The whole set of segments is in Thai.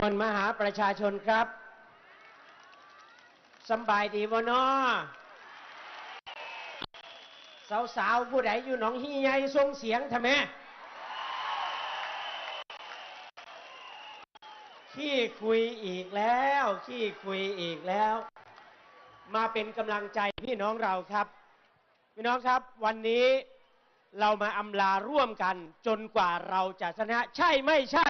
มวลมหาประชาชนครับสบายดีบ่นอสาวๆผู้ใดอยู่หนองฮีใหญ่ส่งเสียงทำไมขี้คุยอีกแล้วขี้คุยอีกแล้ว มาเป็นกำลังใจพี่น้องเราครับ พี่น้องครับวันนี้เรามาอำลาร่วมกันจนกว่าเราจะชนะ ใช่ไม่ใช่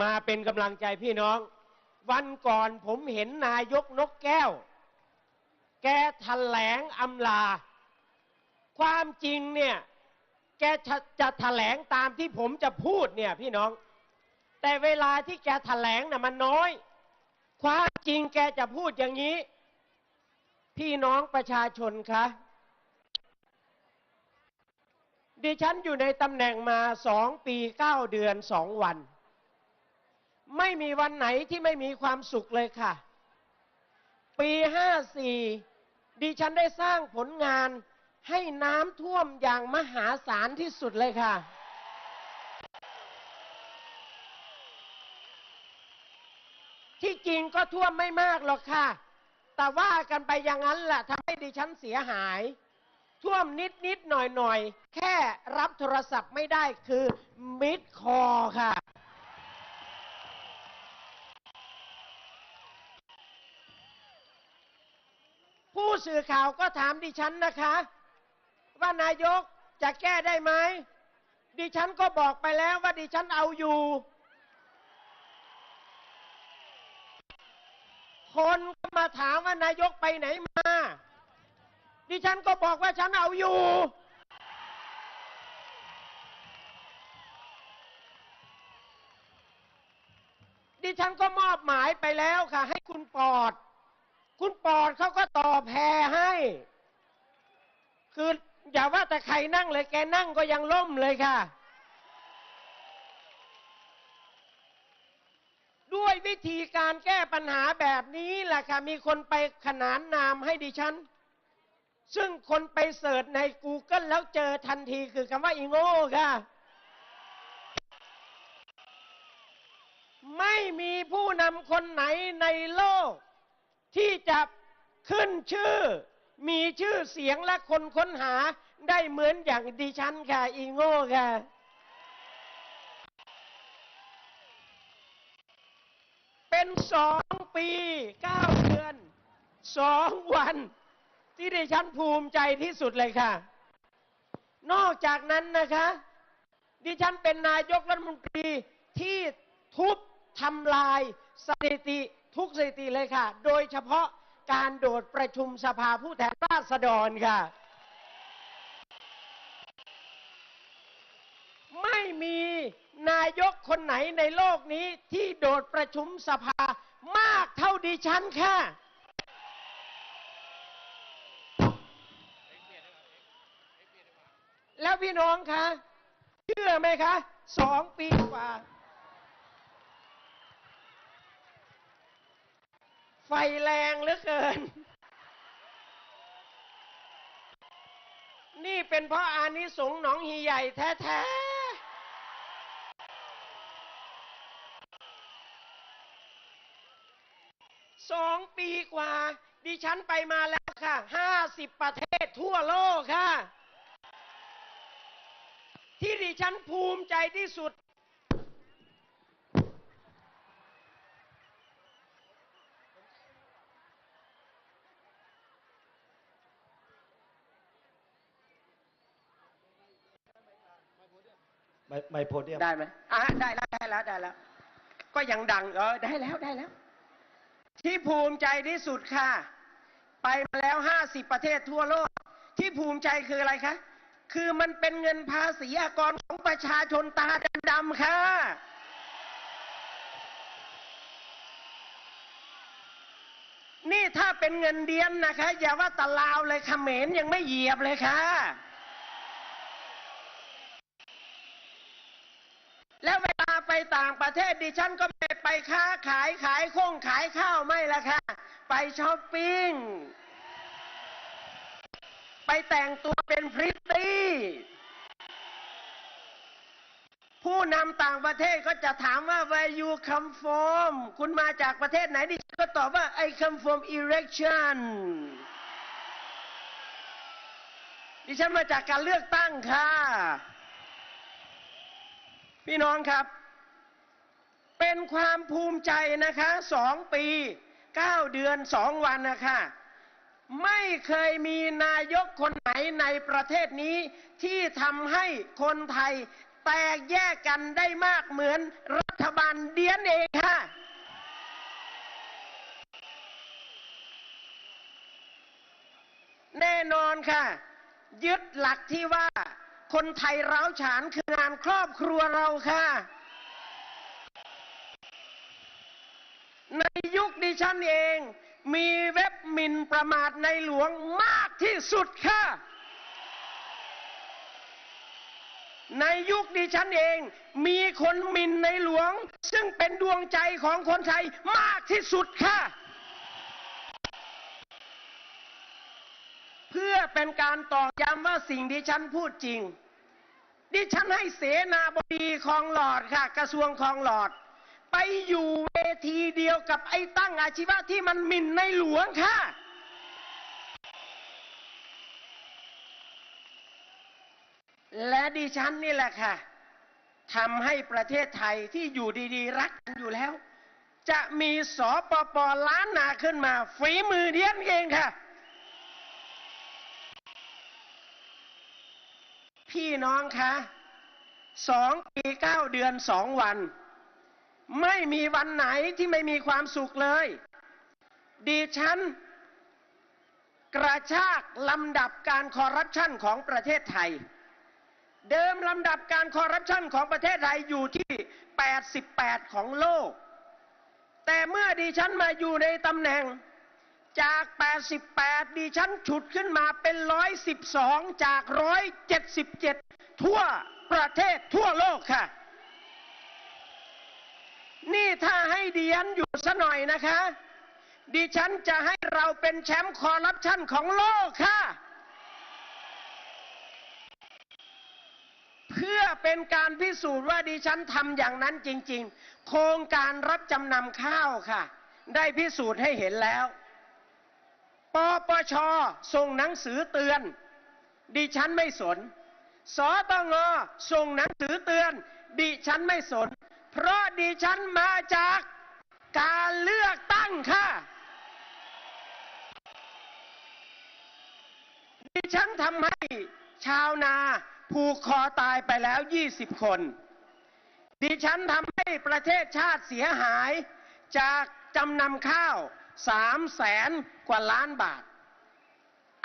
มาเป็นกำลังใจพี่น้อง วันก่อนผมเห็นนายกนกแก้ว แกแถลงอำลา ความจริงเนี่ย แกจะจะแถลงตามที่ผมจะพูดเนี่ยพี่น้อง แต่เวลาที่แกแถลงน่ะมันน้อย ความจริงแกจะพูดอย่างนี้ พี่น้องประชาชนคะดิฉันอยู่ในตำแหน่งมาสองปีเก้าเดือนสองวัน ไม่มีวันไหนที่ไม่มีความสุขเลยค่ะ ปีห้าสี่ดิฉันได้สร้างผลงานให้น้ำท่วมอย่างมหาศาลที่สุดเลยค่ะ ที่จริงก็ท่วมไม่มากหรอกค่ะ แต่ว่ากันไปอย่างนั้นแหละทำให้ดิฉันเสียหาย ท่วมนิดนิดหน่อยหน่อยแค่รับโทรศัพท์ไม่ได้คือมิดคอค่ะ ผู้ สื่อข่าวก็ถามดิฉันนะคะ ว่านายกจะแก้ได้ไหมดิฉันก็บอกไปแล้วว่าดิฉันเอาอยู่ คนก็มาถามว่านายกไปไหนมา ดิฉันก็บอกว่าฉันเอาอยู่ ดิฉันก็มอบหมายไปแล้วค่ะ ให้คุณปอด คุณปอดเขาก็ต่อแพรให้ คืออย่าว่าแต่ใครนั่งเลยแกนั่งก็ยังล่มเลยค่ะ ด้วยวิธีการแก้ปัญหาแบบนี้แหละค่ะ มีคนไปขนานนามให้ดิฉัน ซึ่งคนไปเสิร์ชใน Google แล้วเจอทันทีคือคำว่าอีโง่ค่ะไม่มีผู้นำคนไหนในโลก ที่จะขึ้นชื่อ มีชื่อเสียงและคนค้นหาได้เหมือนอย่างดิฉันค่ะ อีโง่ค่ะเป็นสองปีเก้าเดือนสองวัน ที่ดิฉันภูมิใจที่สุดเลยค่ะ นอกจากนั้นนะคะ ดิฉันเป็นนายกรัฐมนตรีที่ทุบทำลายสถิติ ทุกสถิติเลยค่ะ โดยเฉพาะการโดดประชุมสภาผู้แทนราษฎรค่ะ ไม่มีนายกคนไหนในโลกนี้ที่โดดประชุมสภามากเท่าดิฉันค่ะ แล้วพี่น้องคะ เชื่อไหมคะ สองปีกว่า ไฟแรงเหลือเกิน นี่เป็นเพราะอานิสงส์หนองฮีใหญ่แท้ๆสองปีกว่า ดิฉันไปมาแล้วค่ะห้าสิบประเทศทั่วโลกค่ะ ที่ดิฉันภูมิใจที่สุด ไม่ไม่โพเดียมได้ไหมอะได้แล้วได้แล้วได้แล้ว ก็ยังดังเออได้แล้วได้แล้ว ที่ภูมิใจที่สุดค่ะ ไปมาแล้วห้าสิบประเทศทั่วโลก ที่ภูมิใจคืออะไรคะ คือมันเป็นเงินภาษีอากรของประชาชนตาดำๆค่ะ นี่ถ้าเป็นเงินเดือนนะคะ อย่าว่าแตะลาวเลยเขมรยังไม่เหยียบเลยค่ะ แล้วเวลาไปต่างประเทศดิฉันก็ไม่ไปค้าขายขายข้งขายข้าวไม่ละค่ะ ไปช้อปปิ้ง ไปแต่งตัวเป็นพริตตี้ ผู้นำต่างประเทศก็จะถามว่า where you come from คุณมาจากประเทศไหนดิฉันก็ตอบว่า I come from election ดิฉันมาจากการเลือกตั้งค่ะ พี่น้องครับ เป็นความภูมิใจนะคะสองปีเก้าเดือนสองวันนะคะไม่เคยมีนายกคนไหนในประเทศนี้ ที่ทำให้คนไทยแตกแยกกันได้มากเหมือนรัฐบาลเดียนเองค่ะ แน่นอนค่ะ ยึดหลักที่ว่า คนไทยร้าวฉานคืองานครอบครัวเราค่ะ ในยุคดิฉันเอง มีเว็บหมินประมาทในหลวงมากที่สุดค่ะ ในยุคดิฉันเอง มีคนหมินในหลวง ซึ่งเป็นดวงใจของคนไทยมากที่สุดค่ะ เป็นการตอกย้ำว่าสิ่งที่ฉันพูดจริง ดิฉันให้เสนาบดีคลองหลอดค่ะ กระทรวงคลองหลอด ไปอยู่เวทีเดียวกับไอ้ตั้งอาชีวะที่มันหมิ่นในหลวงค่ะและดิฉันนี่แหละค่ะทำให้ประเทศไทยที่อยู่ดีๆ รักกันอยู่แล้ว จะมีสปปล้านนาขึ้นมา ฝีมือเดียนเองค่ะ พี่น้องคะสองปีเก้าเดือนสองวัน ไม่มีวันไหนที่ไม่มีความสุขเลยดิฉันกระชากลำดับการคอร์รัปชันของประเทศไทย เดิมลำดับการคอร์รัปชันของประเทศไทยอยู่ที่ 88 ของโลก แต่เมื่อดิฉันมาอยู่ในตำแหน่ง จาก 88 ดิฉันฉุดขึ้นมาเป็น 112 จาก 177 ทั่วประเทศทั่วโลกค่ะ นี่ถ้าให้ดิฉันอยู่ซะหน่อยนะคะ ดิฉันจะให้เราเป็นแชมป์คอร์รัปชันของโลกค่ะ เพื่อเป็นการพิสูจน์ว่าดิฉันทำอย่างนั้นจริง ๆ โครงการรับจำนำข้าวค่ะ ได้พิสูจน์ให้เห็นแล้ว ปปชส่งหนังสือเตือน ดิฉันไม่สน สตงส่งหนังสือเตือน ดิฉันไม่สน เพราะดิฉันมาจากการเลือกตั้งค่ะ ดิฉันทำให้ชาวนาผูกคอตายไปแล้ว 20 คน ดิฉันทำให้ประเทศชาติเสียหายจากจำนำข้าว สามแสนกว่าล้านบาท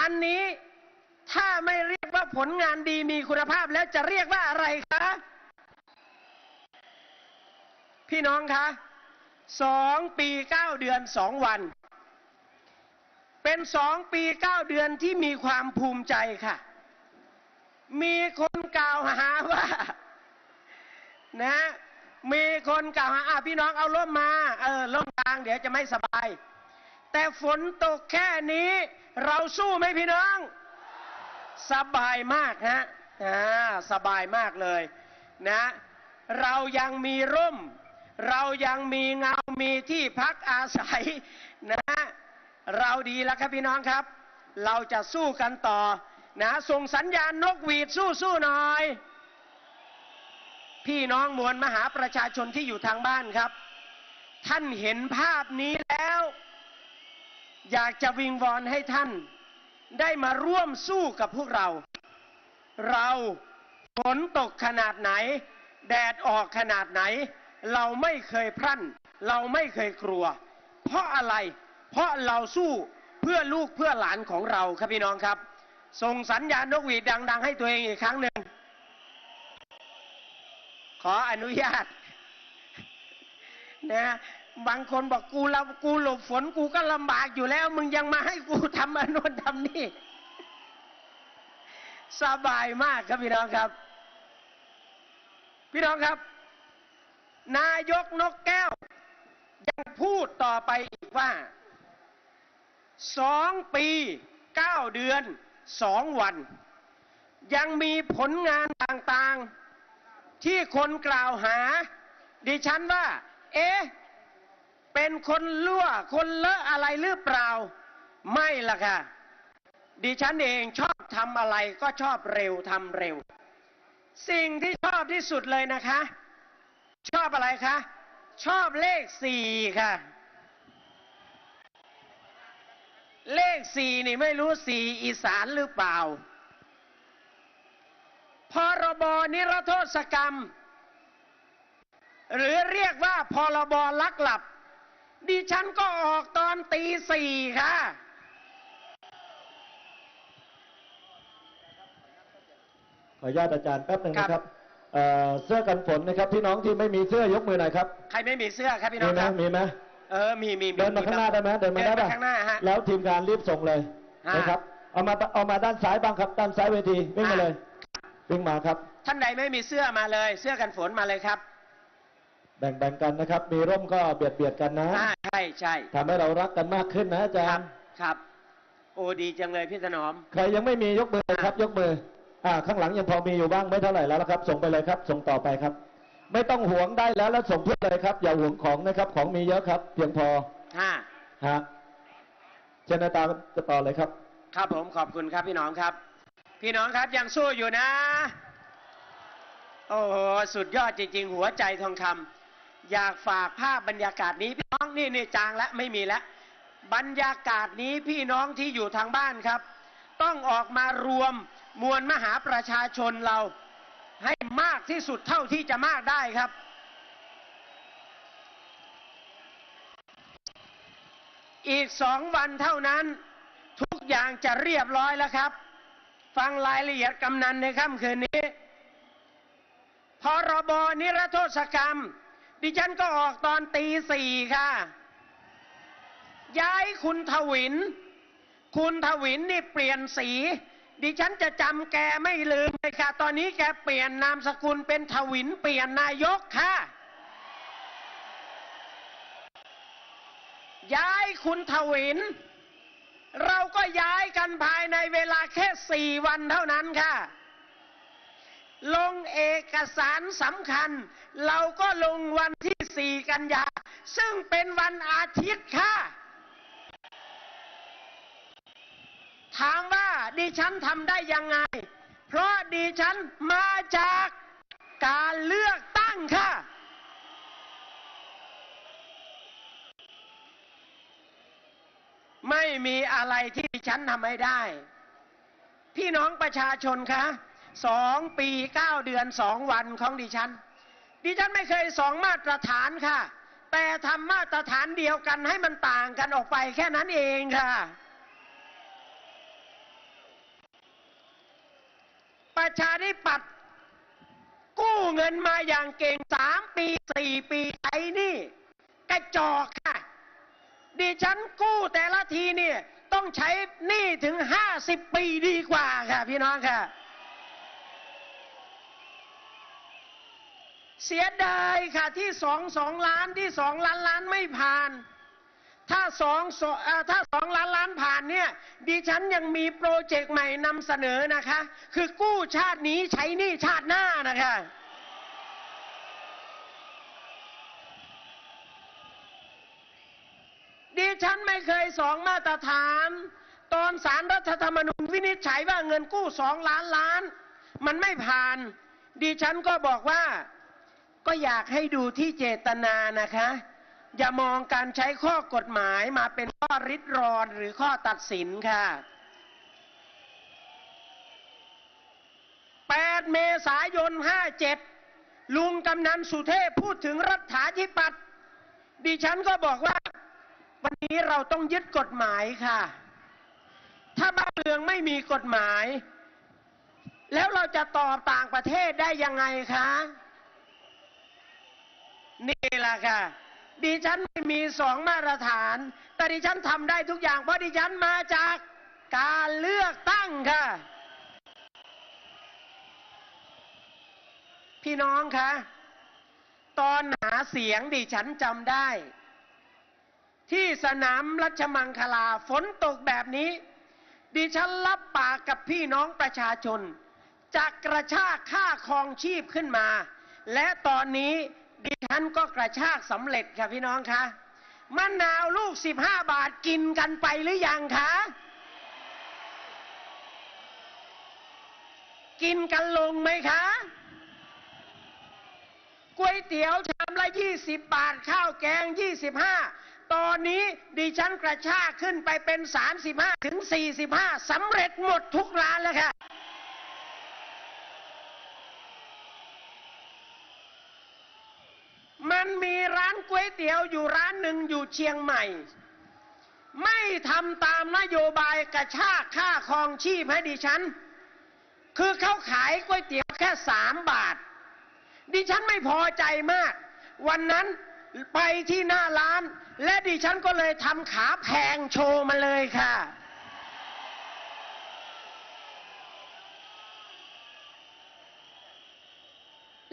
อันนี้ถ้าไม่เรียกว่าผลงานดีมีคุณภาพแล้วจะเรียกว่าอะไรคะ พี่น้องคะสองปีเก้าเดือนสองวัน เป็นสองปีเก้าเดือนที่มีความภูมิใจค่ะ มีคนกล่าวหาว่า นะมีคนกล่าวหาอะพี่น้องเอาร่มมา เออร่มกลางเดี๋ยวจะไม่สบาย แต่ฝนตกแค่นี้ เราสู้ไหมพี่น้อง สบายมากฮะอ่าสบายมากเลยนะ เรายังมีร่ม เรายังมีเงา มีที่พักอาศัยนะ เราดีแล้วครับพี่น้องครับ เราจะสู้กันต่อนะส่งสัญญาณนกหวีดสู้สู้หน่อย พี่น้องมวลมหาประชาชนที่อยู่ทางบ้านครับ ท่านเห็นภาพนี้แล้ว อยากจะวิงวอนให้ท่าน ได้มาร่วมสู้กับพวกเรา เราฝนตกขนาดไหน แดดออกขนาดไหน เราไม่เคยพรั่น เราไม่เคยกลัว เพราะอะไร เพราะเราสู้เพื่อลูกเพื่อหลานของเราครับพี่น้องครับ ส่งสัญญาณนกหวีดดัง ๆ ให้ตัวเองอีกครั้งหนึ่ง ขออนุญาตนะ บางคนบอกกูเรากูหลบฝนกูก็ลำบากอยู่แล้ว มึงยังมาให้กูทำอนนนทำนี่ สบายมากครับพี่น้องครับ พี่น้องครับ นายกนกแก้ว ยังพูดต่อไปอีกว่าสองปีเก้าเดือนสองวัน ยังมีผลงานต่างๆ ที่คนกล่าวหา ดิฉันว่า เอ๊ะ เป็นคนลั่วคนเลอะอะไรหรือเปล่า ไม่ล่ะค่ะ ดิฉันเองชอบทำอะไรก็ชอบเร็วทำเร็ว สิ่งที่ชอบที่สุดเลยนะคะ ชอบอะไรคะ ชอบเลขสี่ค่ะ เลขสี่นี่ไม่รู้สี่อีสานหรือเปล่า พรบนิรโทษกรรม หรือเรียกว่าพรบลักหลับ ดิฉันก็ออกตอนตีสี่ค่ะ ขออนุญาตอาจารย์แป๊บหนึ่งครับนะครับเอ่อเสื้อกันฝนนะครับ พี่น้องที่ไม่มีเสื้อยกมือหน่อยครับ ใครไม่มีเสื้อครับพี่น้มีองไหมครับ มีไหมเออ มีมีเดินมาข้างหน้าได้ไหมเดินมาได้เดิปะนข้างหน้าฮะ แล้วทีมงานรีบส่งเลยฮะนะครับเอามาเอามาด้านซ้ายบ้างครับ ด้านซ้ายเวทีวิ่งมาอะเลยวิ่งมาครับ ท่านใดไม่มีเสื้อมาเลย เสื้อกันฝนมาเลยครับ แบ่งๆกันนะครับ มีร่มก็เบียดเบียดๆกันนะอ่าใช่ใช่ทำให้เรารักกันมากขึ้นนะอาคจารัรบย์ ครับ โอ้ดีจังเลยพี่ถนอม ใครยังไม่มียกมือครับ ยกมือ อ่า ข้างหลังยังพอมีอยู่บ้างไม่เท่าไหร่แล้วละครับ ส่งไปเลยครับ ส่งต่อไปครับ ไม่ต้องหวงได้แล้วแล้วส่งเพื่อเลยครับ อย่าหวงของนะครับ ของมีเยอะครับ เพียงพอห้า ฮะเชิญอาจารย์จะต่อเลยครับ ครับผมขอบคุณครับพี่น้องครับ พี่น้องครับยังสู้อยู่นะ โอ้โหสุดยอดจริง ๆ หัวใจทองคำ อยากฝากภาพบรรยากาศนี้พี่น้องนี่นี่จางแล้วไม่มีแล้วบรรยากาศนี้พี่น้องที่อยู่ทางบ้านครับ ต้องออกมารวมมวลมหาประชาชนเราให้มากที่สุดเท่าที่จะมากได้ครับ อีกสองวันเท่านั้น ทุกอย่างจะเรียบร้อยแล้วครับ ฟังรายละเอียดกำนันในค่ำคืนนี้พรบนิรโทษกรรม ดิฉันก็ออกตอนตีสี่ค่ะ ย้ายคุณทวิน คุณทวินนี่เปลี่ยนสี ดิฉันจะจำแกไม่ลืมเลยค่ะ ตอนนี้แกเปลี่ยนนามสกุลเป็นทวินเปลี่ยนนายกค่ะ ย้ายคุณทวิน เราก็ย้ายกันภายในเวลาแค่สี่วันเท่านั้นค่ะ ลงเอกสารสำคัญ เราก็ลงวันที่สี่กันยา ซึ่งเป็นวันอาทิตย์ค่ะ ถามว่าดิฉันทำได้ยังไง เพราะดิฉันมาจากการเลือกตั้งค่ะ ไม่มีอะไรที่ดิฉันทำไม่ได้ พี่น้องประชาชนคะ สองปีเก้าเดือนสองวันของดิฉัน ดิฉันไม่เคยสองมาตรฐานค่ะ แต่ทำมาตรฐานเดียวกันให้มันต่างกันออกไปแค่นั้นเองค่ะ ประชาธิปัตย์กู้เงินมาอย่างเก่งสามปีสี่ปีไอ้นี่กระจอกค่ะ ดิฉันกู้แต่ละทีเนี่ยต้องใช้หนี้ถึงห้าสิบปีดีกว่าค่ะพี่น้องค่ะ เสียดายค่ะที่สองสองล้านที่สองล้านล้านไม่ผ่าน ถ้าสองสอ่อถ้าสองล้านล้านผ่านเนี่ยดิฉันยังมีโปรเจกต์ใหม่นำเสนอนะคะ คือกู้ชาตินี้ใช้หนี้ชาติหน้านะคะดิฉันไม่เคยสองมาตรฐาน ตอนสารรัฐธรรมนูญวินิจฉัยว่าเงินกู้สองล้านล้าน มันไม่ผ่านดิฉันก็บอกว่า ก็อยากให้ดูที่เจตนานะคะ อย่ามองการใช้ข้อกฎหมายมาเป็นข้อริดรอนหรือข้อตัดสินค่ะ 8 เมษายน 57 ลุงกำนันสุเทพพูดถึงรัฐาธิปัตย์ดิฉันก็บอกว่า วันนี้เราต้องยึดกฎหมายค่ะ ถ้าบ้านเมืองไม่มีกฎหมาย แล้วเราจะตอบต่างประเทศได้ยังไงคะ นี่แหละค่ะ ดิฉันไม่มีสองมาตรฐาน แต่ดิฉันทำได้ทุกอย่างเพราะดิฉันมาจากการเลือกตั้งค่ะ พี่น้องคะตอนหาเสียงดิฉันจำได้ ที่สนามรัชมังคลาฝนตกแบบนี้ ดิฉันรับปากกับพี่น้องประชาชนจะกระชากค่าครองชีพขึ้นมา และตอนนี้ ดิฉันก็กระชากสำเร็จค่ะพี่น้องคะมะนาวลูก15บห้าบาทกินกันไปหรือยังคะกินกันลงไหมคะก๋วยเตี๋ยวชามละ20บบาทข้าวแกง25ตอนนี้ดิฉันกระชากขึ้นไปเป็น35ถึง45สำเร็จหมดทุกร้านแล้วค่ะ มันมีร้านก๋ วยเตี๋ยวอยู่ร้านหนึ่งอยู่เชียงใหม่ ไม่ทำตามนโยบายกระชากค่าครองชีพให้ดิฉัน คือเขาขายก๋วยเตี๋ยวแค่สามบาท ดิฉันไม่พอใจมาก วันนั้นไปที่หน้าร้าน และดิฉันก็เลยทำขาแพงโชว์มาเลยค่ะ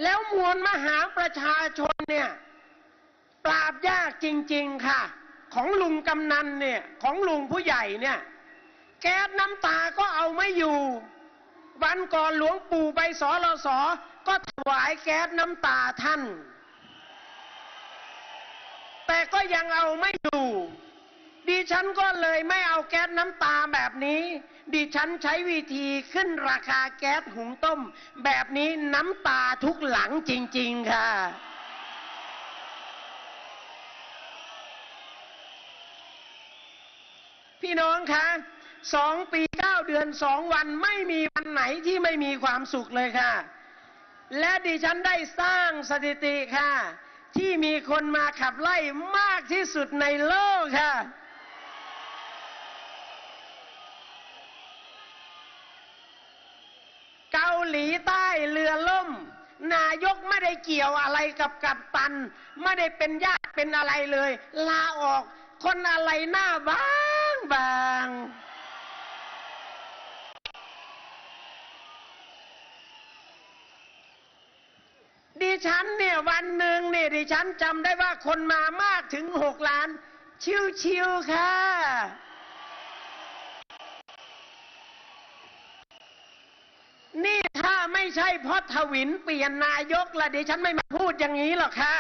แล้วมวลมหาประชาชนเนี่ย ปราบยากจริง ๆค่ะ ของลุงกำนันเนี่ยของลุงผู้ใหญ่เนี่ยแก๊สน้ำตาก็เอาไม่อยู่ วันก่อนหลวงปู่ไปสอรสอก็ถวายแก๊สน้ำตาท่าน แต่ก็ยังเอาไม่อยู่ ดิฉันก็เลยไม่เอาแก๊สน้ำตาแบบนี้ ดิฉันใช้วิธีขึ้นราคาแก๊สหุงต้ม แบบนี้น้ำตาทุกหลังจริง ๆ ค่ะ พี่น้องคะสองปีเก้าเดือนสองวันไม่มีวันไหนที่ไม่มีความสุขเลยค่ะ และดิฉันได้สร้างสถิติค่ะ ที่มีคนมาขับไล่มากที่สุดในโลกค่ะ เกาหลีใต้เรือล่ม นายกไม่ได้เกี่ยวอะไรกับกัปตัน ไม่ได้เป็นญาติเป็นอะไรเลย ลาออกคนอะไรหน้าบ้า บาง ดิฉันเนี่ยวันหนึ่งเนี่ยดิฉันจำได้ว่าคนมามากถึงหกล้าน ชิวๆค่ะนี่ถ้าไม่ใช่เพราะทวินเปลี่ยนนายกละดิฉันไม่มาพูดอย่างนี้หรอกค่ะ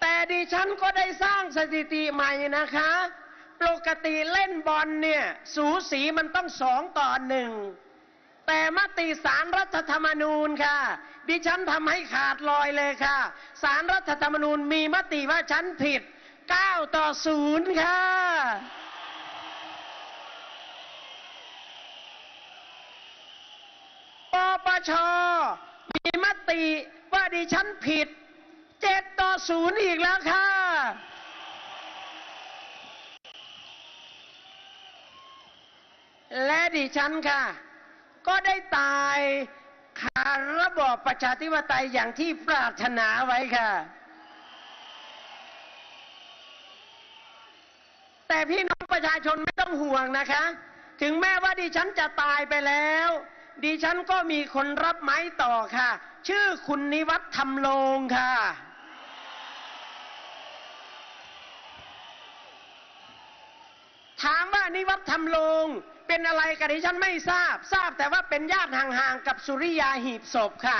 แต่ ดิฉันก็ได้สร้างสถิติใหม่นะคะ ปกติเล่นบอลเนี่ย สูสีมันต้องสองต่อหนึ่ง แต่มติสารรัฐธรรมนูญค่ะ ดิฉันทำให้ขาดลอยเลยค่ะ สารรัฐธรรมนูญมีมติว่าฉันผิด 9 ต่อ 0 ค่ะปปชมีมติว่าดิฉันผิด 7 ต่อ 0 อีกแล้วค่ะ และดิฉันค่ะ ก็ได้ตายคาระบอบประชาธิปไตยอย่างที่ปรารถนาไว้ค่ะ แต่พี่น้องประชาชนไม่ต้องห่วงนะคะ ถึงแม้ว่าดิฉันจะตายไปแล้ว ดิฉันก็มีคนรับไม้ต่อค่ะ ชื่อคุณนิวัฒน์ทำโลงค่ะ ถามว่านิวัฒน์ทำโลง เป็นอะไรกันดิฉันไม่ทราบ ทราบแต่ว่าเป็นญาติห่างๆกับสุริยาหีบศพค่ะ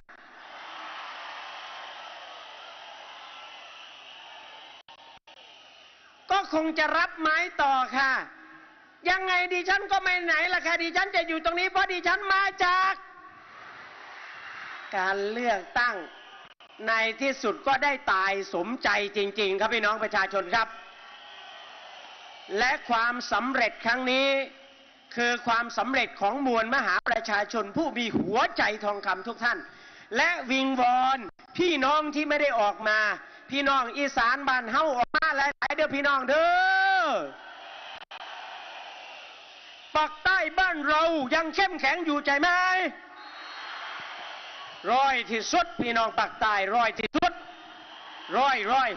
ก็คงจะรับไม้ต่อค่ะ ยังไงดิฉันก็ไม่ไหนล่ะค่ะดิฉันจะอยู่ตรงนี้เพราะดิฉันมาจาก การเลือกตั้งในที่สุดก็ได้ตายสมใจจริง ๆ ครับพี่น้องประชาชนครับ และความสำเร็จครั้งนี้ คือความสำเร็จของมวลมหาประชาชนผู้มีหัวใจทองคำทุกท่าน และวิงวอนพี่น้องที่ไม่ได้ออกมา พี่น้องอีสานบ้านเฮาออกมาหลายๆเด้อพี่น้องเด้อปักใต้บ้านเรายังเข้มแข็งอยู่ใจไหมร้อยที่สุดพี่น้องปักใต้ร้อยที่สุดร้อยร้อย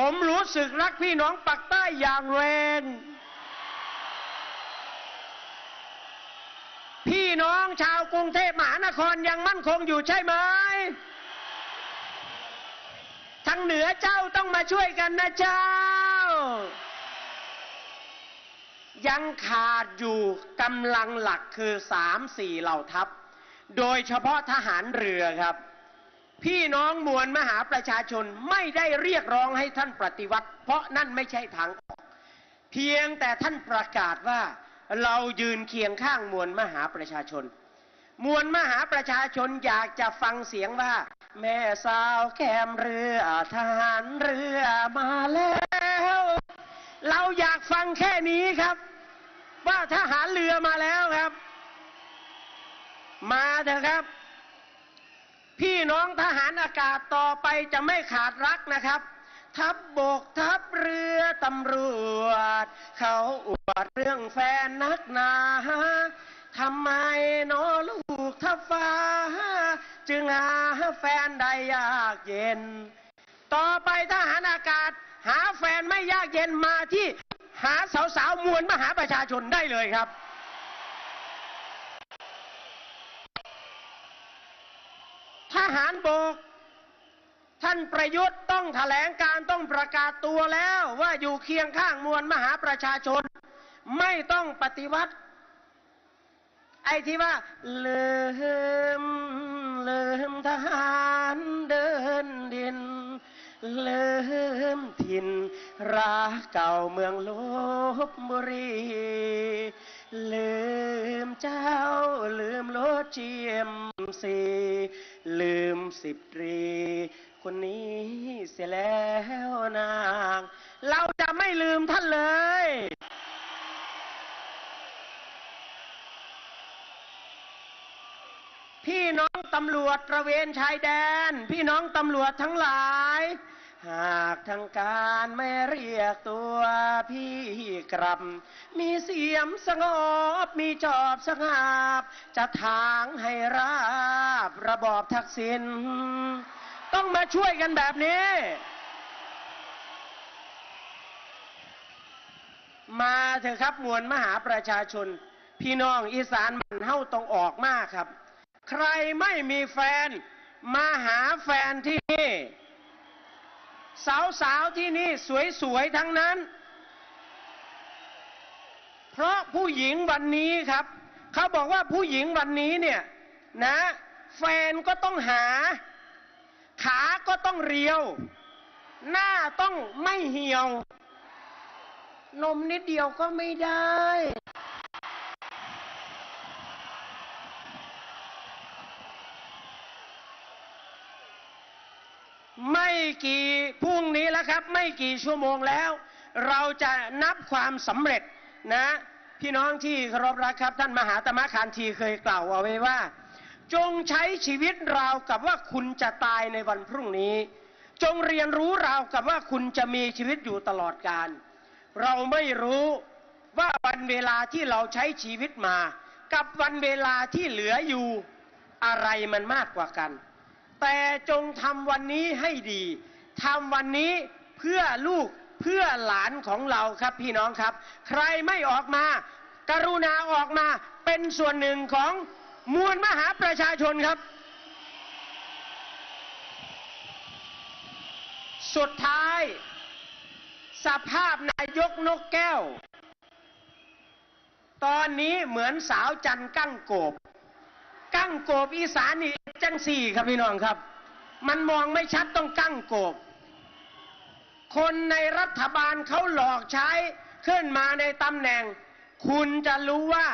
ผมรู้สึกรักพี่น้องปักใต้อย่างแรง พี่น้องชาวกรุงเทพมหานครยังมั่นคงอยู่ใช่ไหมทางเหนือเจ้าต้องมาช่วยกันนะเจ้า ยังขาดอยู่กำลังหลักคือสามสี่เหล่าทัพ โดยเฉพาะทหารเรือครับ พี่น้องมวลมหาประชาชนไม่ได้เรียกร้องให้ท่านปฏิวัติ เพราะนั่นไม่ใช่ทางออก เพียงแต่ท่านประกาศว่าเรายืนเคียงข้างมวลมหาประชาชน มวลมหาประชาชนอยากจะฟังเสียงว่า แม่สาวแคมเรือทหารเรือมาแล้ว เราอยากฟังแค่นี้ครับ ว่าทหารเรือมาแล้วครับ มาเถอะครับ พี่น้องทหารอากาศต่อไปจะไม่ขาดรักนะครับ ทัพบบกทัพเรือตำรวจ เขาอวดเรื่องแฟนนักหนาทำไมนอลูกทัพฟ้า จึงหาแฟนได้ยากเย็น ต่อไปทหารอากาศ หาแฟนไม่ยากเย็นมาที่หาสาวๆมวลมหาประชาชนได้เลยครับ หารบก ท่านประยุทธ์ต้องแถลงการต้องประกาศตัวแล้วว่าอยู่เคียงข้างมวลมหาประชาชน ไม่ต้องปฏิวัติ ไอ้ที่ว่าลืมลืมทหารเดินดินลืมถิ่นรักเก่าเมืองลบบุรี ลืมเจ้า ลืมรถเจียมสีลืมสิบตรี คนนี้เสียแล้วนาง เราจะไม่ลืมท่านเลย พี่น้องตำรวจตระเวนชายแดน พี่น้องตำรวจทั้งหลาย หากทางการไม่เรียกตัวพี่กลับ มีเสียมสงบ มีจอบสงาบ จะทางให้ราบระบอบทักษิณต้องมาช่วยกันแบบนี้ มาเถอะครับมวลมหาประชาชน พี่น้องอีสานมันเฮ้าต้องออกมากครับ ใครไม่มีแฟน มาหาแฟนที่นี่ สาวๆที่นี่สวยๆทั้งนั้น เพราะผู้หญิงวันนี้ครับ เขาบอกว่าผู้หญิงวันนี้เนี่ยนะ แฟนก็ต้องหา ขาก็ต้องเรียว หน้าต้องไม่เหี่ยว นมนิดเดียวก็ไม่ได้ ไม่กี่พรุ่งนี้แล้วครับ ไม่กี่ชั่วโมงแล้ว เราจะนับความสำเร็จนะ พี่น้องที่เคารพรักครับ ท่านมหาตมะคานทีเคยกล่าวเอาไว้ว่า จงใช้ชีวิตราวกับว่าคุณจะตายในวันพรุ่งนี้ จงเรียนรู้ราวกับว่าคุณจะมีชีวิตอยู่ตลอดกาลเราไม่รู้ว่าวันเวลาที่เราใช้ชีวิตมา กับวันเวลาที่เหลืออยู่อะไรมันมากกว่ากัน แต่จงทำวันนี้ให้ดีทำวันนี้เพื่อลูกเพื่อหลานของเราครับพี่น้องครับ ใครไม่ออกมา กรุณาออกมาเป็นส่วนหนึ่งของมวลมหาประชาชนครับ สุดท้าย สภาพนายกนกแก้ว ตอนนี้เหมือนสาวจันกั้งโกบ กั้งโกบอีสานนี่ จังสี่ครับพี่น้องครับ มันมองไม่ชัดต้องกั้งโกบ คนในรัฐบาลเขาหลอกใช้ขึ้นมาในตำแหน่ง คุณจะรู้ว่า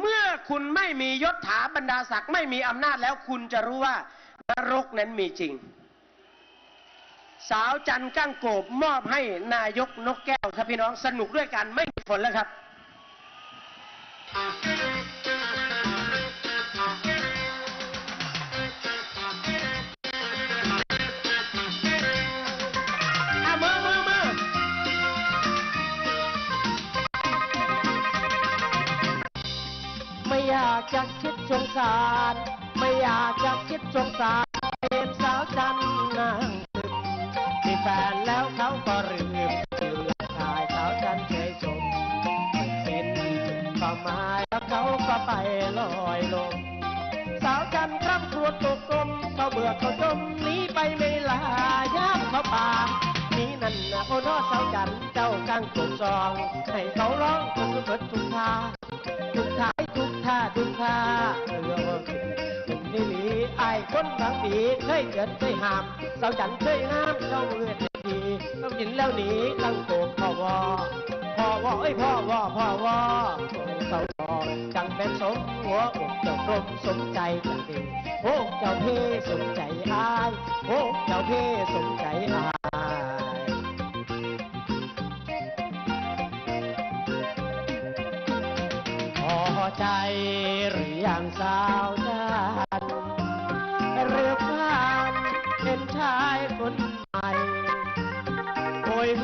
เมื่อคุณไม่มียศถาบรรดาศักดิ์ไม่มีอำนาจแล้วคุณจะรู้ว่านรกนั้นมีจริง สาวจันกั้งโกบมอบให้นายกนกแก้วครับพี่น้องสนุกด้วยกันไม่มีฝนแล้วครับ อยากจะคิดสงสาร ไม่อยากจะคิดสงสารเห็นสาวจันนางมีแฟนแล้วเขาก็ลืมลืมชายสาวจันเคยชมเป็นความหมายแล้วเขาก็ไปลอยลงสาวจันน์ครับครวญตกกลมเขาเบื่อเขาจมหนีไปไม่ลายามเขาป่านี่นั่นนะโอ้นอสาวจันน์เจ้ากาตั้งกซองให้เขาร้องจนเบิดทุกทา ทุกท่าทุกท่าเรือว่าถึงนี่หลีไอ้คนบางปีเคยเกิดเคยหามสาวจันเคยห้ามเจ้าเลือดดีต้องกินแล้วหนีตั้งโกงพ่อวอพ่อวอเอ้ยพ่อวอพ่อวอเสาทอจังเป็นสมหัวอกเจ้ากรมสมใจจังดีโอ้เจ้าเพ่สมใจอายโอ้เจ้าเพ่สมใจอาย ใจหรือยังสาวจันหรือผ่านเป็นชายคนใหม่โอยห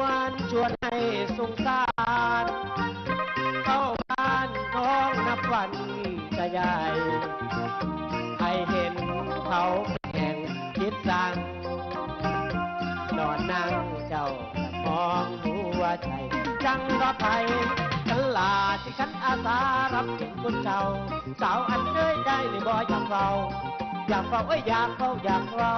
วนชวนให้สงสารเข้าบ้านน้องนับวันจะใหญ่ให้เห็นเขาแข่งคิดสั่งนอนนั่งเจ้า มองหัวใจจังรอไป สารับเป็นคนเจ้าสาวอันเอ้ยได้หรือบ่อยากเราอยากเราเอ้ยอยากเราอยากเรา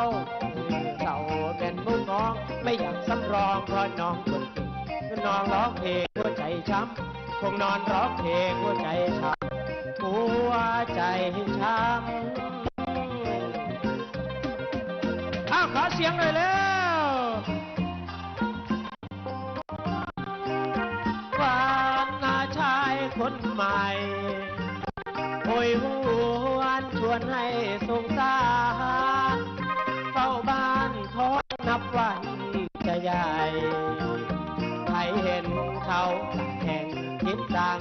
เจ้าเป็นมุ้น้องไม่อยากสำรองเพราะน้องคนเก่งก็นอนร้องเพลงหัวใจช้ำคงนอนร้องเพลงหัวใจช้ำหัวใจช้ำอ้าวขอเสียงหน่อยแล้ว ใหม่โอยหวนชวนให้สงสารเฝ้าบ้านท้องนับวันจะใหญ่ใครเห็นเขาแห่งคิดดัง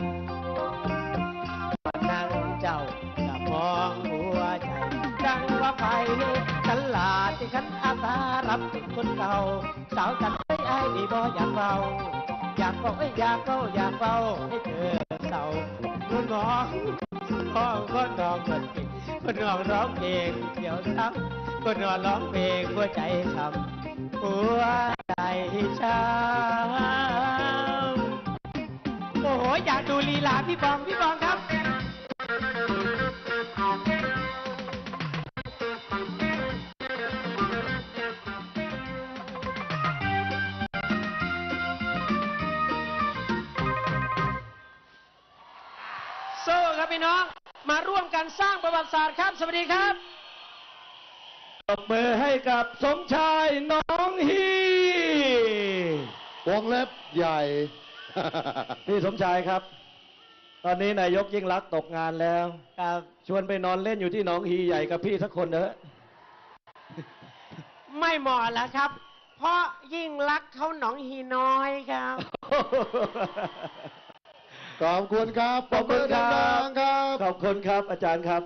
นั่งเจ้าจะมองหัวใจดังว่าไปฉันลาดที่ฉันอาสารับเป็นคนเก่าสาวจันไม่ไอ้ายนี่บ่อยากเราอยากเฝ้าเอ้อยากเฝ้าอยากเฝ้าให้เธอ เศร้าคุณน้องน้อก็นองคนเก่งก็นอนร้องเพลงเดี่ยวซ้ำก็นอนร้องเพลงหัวใจช้ำหัวใจช้ำโอ้โหอยากดูลีลาพี่บองพี่บองครับ วัติศาสตร์ครับ สวัสดีครับตบมือให้กับสมชายน้องฮีวงเล็บใหญ่ พี่สมชายครับ ตอนนี้นายกยิ่งรักษณ์ตกงานแล้ว ครับ ชวนไปนอนเล่นอยู่ที่หนองฮีใหญ่กับพี่สักคนเถอะ ไม่เหมาะแล้วครับ เพราะยิ่งรักเขาหนองฮีน้อยครับ ขอบคุณครับขอบคุณครับปมืดังๆครับ ขอบคุณครับอาจารย์ครับ